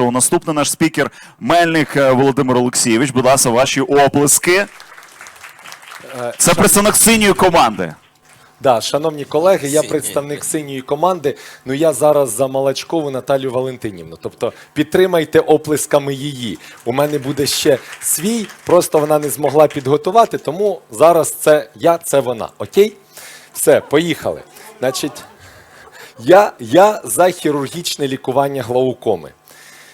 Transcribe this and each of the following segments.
шоу. Наступний наш спікер Мельник е, Володимир Олексійович. Будь ласка, ваші оплески. Це представник синьої команди. Да, шановні колеги, я представник синьої команди. Ну я зараз за Малачкову Наталю Валентинівну. Тобто підтримайте оплесками її. У мене буде ще свій, просто вона не змогла підготувати, тому зараз це я, це вона. Окей? Все, поїхали. Значить, я, я за хірургічне лікування глаукоми.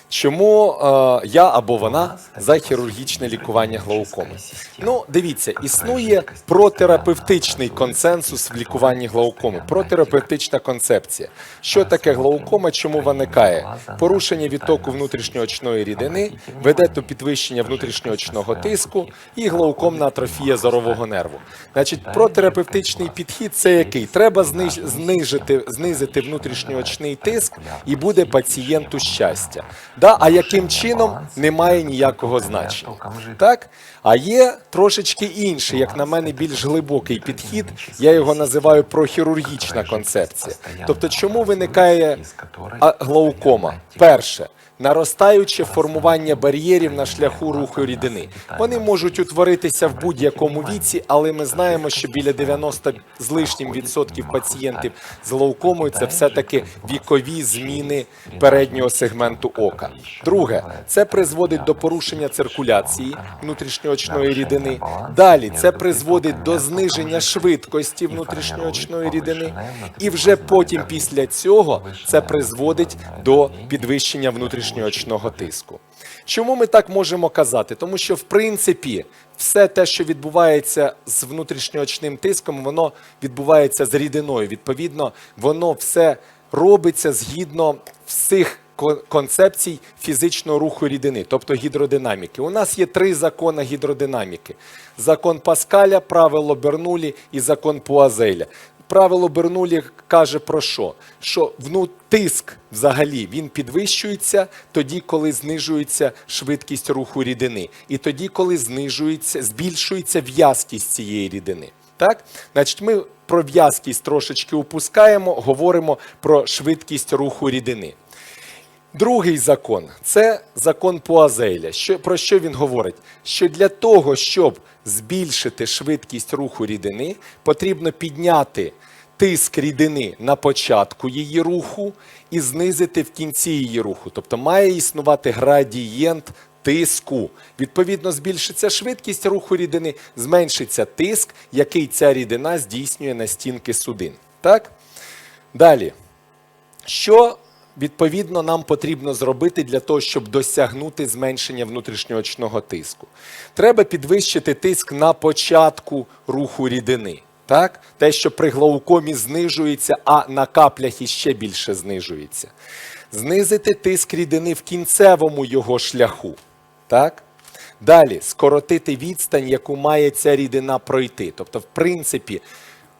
Чому е, я або вона за хірургічне лікування глаукоми? Ну, дивіться, існує протерапевтичний консенсус в лікуванні глаукоми, протерапевтична концепція. Що таке глаукома, чому виникає? Порушення відтоку внутрішньоочної рідини веде до підвищення внутрішньоочного тиску і глаукомна атрофія зорового нерву. Значить, протерапевтичний підхід це який? Треба зниж- знижити, знизити внутрішньоочний тиск і буде пацієнту щастя. Да? А яким чином немає ніякого значення. Так? А є трошечки інший, як на мене, більш глибокий підхід. Я його називаю прохірургічна концепція. Тобто, чому виникає глаукома? Перше. Наростаюче формування бар'єрів на шляху руху рідини. Вони можуть утворитися в будь-якому віці, але ми знаємо, що біля 90 з лишнім відсотків пацієнтів з глаукомою це все-таки вікові зміни переднього сегменту ока. Друге, це призводить до порушення циркуляції внутрішньоочної рідини. Далі це призводить до зниження швидкості внутрішньоочної рідини, і вже потім після цього це призводить до підвищення внутрішньоочного тиску. Чому ми так можемо казати? Тому що в принципі все те, що відбувається з внутрішньоочним тиском, воно відбувається з рідиною. Відповідно, воно все робиться згідно всіх концепцій фізичного руху рідини, тобто гідродинаміки. У нас є три закони гідродинаміки: закон Паскаля, правило Бернулі і закон Пуазеля. Правило Бернулі каже про що? Що вну тиск взагалі він підвищується тоді, коли знижується швидкість руху рідини, і тоді, коли знижується, збільшується в'язкість цієї рідини. Так? Значить, ми про в'язкість трошечки опускаємо, говоримо про швидкість руху рідини. Другий закон це закон Пуазеля. Що, про що він говорить? Що для того, щоб збільшити швидкість руху рідини, потрібно підняти тиск рідини на початку її руху і знизити в кінці її руху. Тобто має існувати градієнт тиску. Відповідно, збільшиться швидкість руху рідини, зменшиться тиск, який ця рідина здійснює на стінки судин. Так? Далі. Що відповідно нам потрібно зробити для того, щоб досягнути зменшення внутрішньоочного тиску? Треба підвищити тиск на початку руху рідини. Так? Те, що при глаукомі знижується, а на каплях іще більше знижується. Знизити тиск рідини в кінцевому його шляху. Так? Далі скоротити відстань, яку має ця рідина пройти. Тобто, в принципі,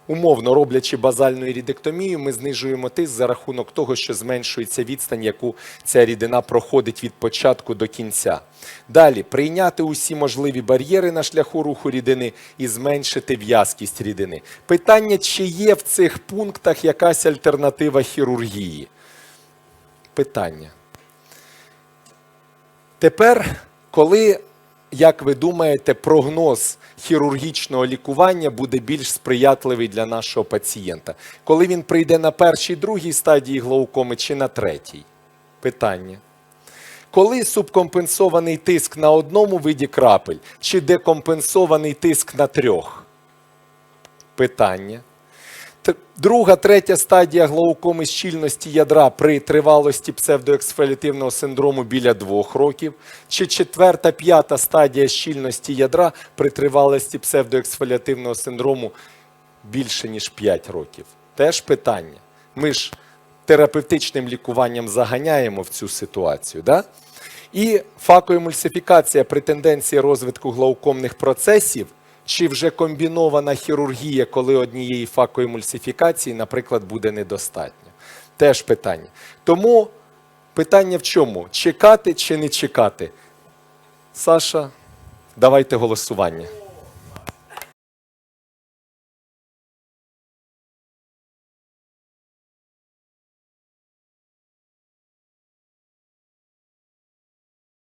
умовно роблячи базальну рідектомію, ми знижуємо тиск за рахунок того, що зменшується відстань, яку ця рідина проходить від початку до кінця. Далі прийняти усі можливі бар'єри на шляху руху рідини і зменшити в'язкість рідини. Питання, чи є в цих пунктах якась альтернатива хірургії? Питання. Тепер, коли, як ви думаєте, прогноз хірургічного лікування буде більш сприятливий для нашого пацієнта? Коли він прийде на першій, другій стадії глаукоми чи на третій? Питання. Коли субкомпенсований тиск на одному виді крапель, чи декомпенсований тиск на трьох? Питання. Друга, третя стадія глаукоми щільності ядра при тривалості псевдоексфоліативного синдрому біля двох років, чи четверта, п'ята стадія щільності ядра при тривалості псевдоексфоліативного синдрому більше ніж 5 років. Теж питання. Ми ж терапевтичним лікуванням заганяємо в цю ситуацію. Да? І факоемульсифікація при тенденції розвитку глаукомних процесів, чи вже комбінована хірургія, коли однієї факоемульсифікації, наприклад, буде недостатньо. Теж питання. Тому питання в чому? Чекати чи не чекати? Саша, давайте голосування.